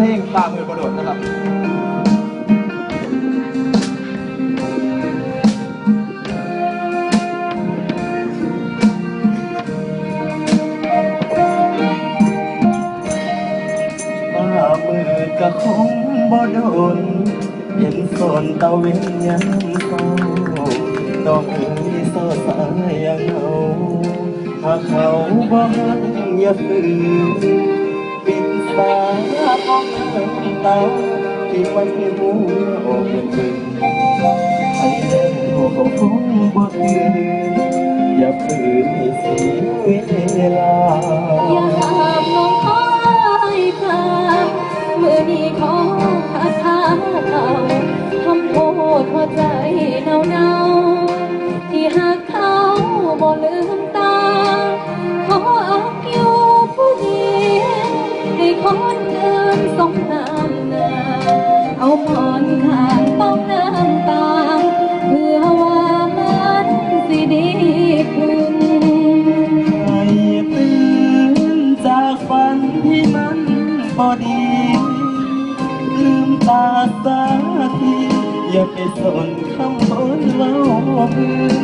เพลงตามือกระโดดนะครับมือก็คงบ่โดนเห็นสอนตะเวนยังเศร้าต้องมีโซสายยังเอาถ้าเขาบ่หักอย่าฝืนปิดสาข องน้ำตาที่มันให้หัวออกเป็นคืนไอ้แล้วเขาคงบ่คืนอย่าฝืนให้เสียเวลา อย่าหามน้องคอยพาเมื่อนี้ขอคาถาเขาทำโทษหัวใจเนาเนาที่หากเขาบ่ลืมตาขอเอาอยู่ผู้เดียวให้คน องน้ำนาเอาหมอนข้างต้องน้ำตาเพื่อว่ามันสิดีขึ้นให้ตื่นจากฝันที่มันพอดีลืมตาสักทีอย่าไปสนคำพูดเล่าพื้น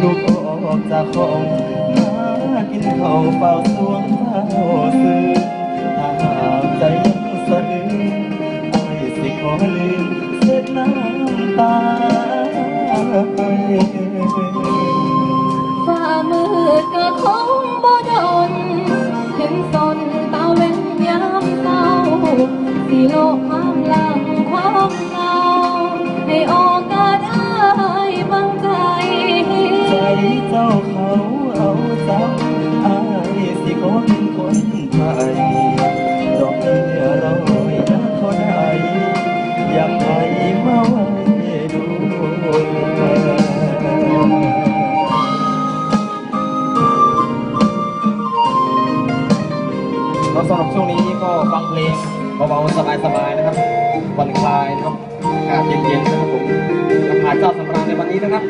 ลูกออกจากห้องมากินข้าวเฝ้าสวง ฝ่ามือก็คงบ่ดน ก็สำหรับช่วงนี้ก็ฟังเพลงเบาๆสบายๆนะครับผ่อนคลายนะครับอากาศเย็นๆนะครับผมกับหาเจ้าสำราญในวันนี้นะครับ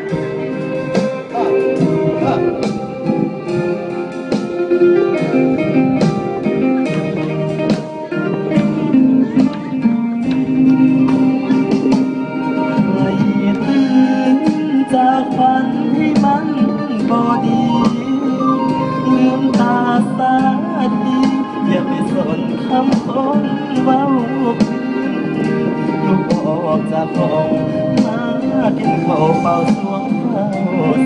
จากห้องมากินข้าเฝ้าสวงเฝ้า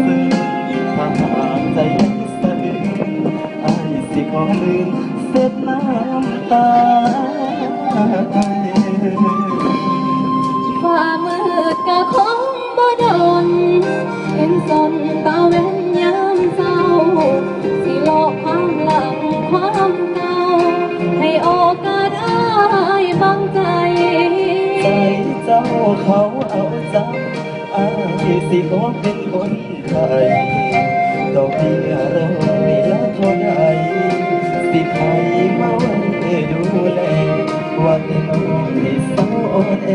ซื้อถ้าหากใจยังสะอื้นอายสิขอลืมเสร็จน้ำตาฝ่ามืดก็คงบ่ดนเห็นสนตาเว้นยามเศร้าสิโลกความหลังความเก่า จ้าเขาเอาจับอายสิขอเป็นคนไทยดอกเบี้ยเราไม่ละเท่าใดสิไทยมาไว้ดูแลว่าแต่น้องให้เศร้าอ่อนแอ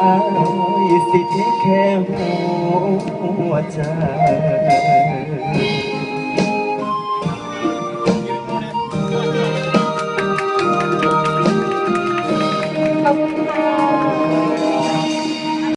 อายสิเทแค่หัวใจ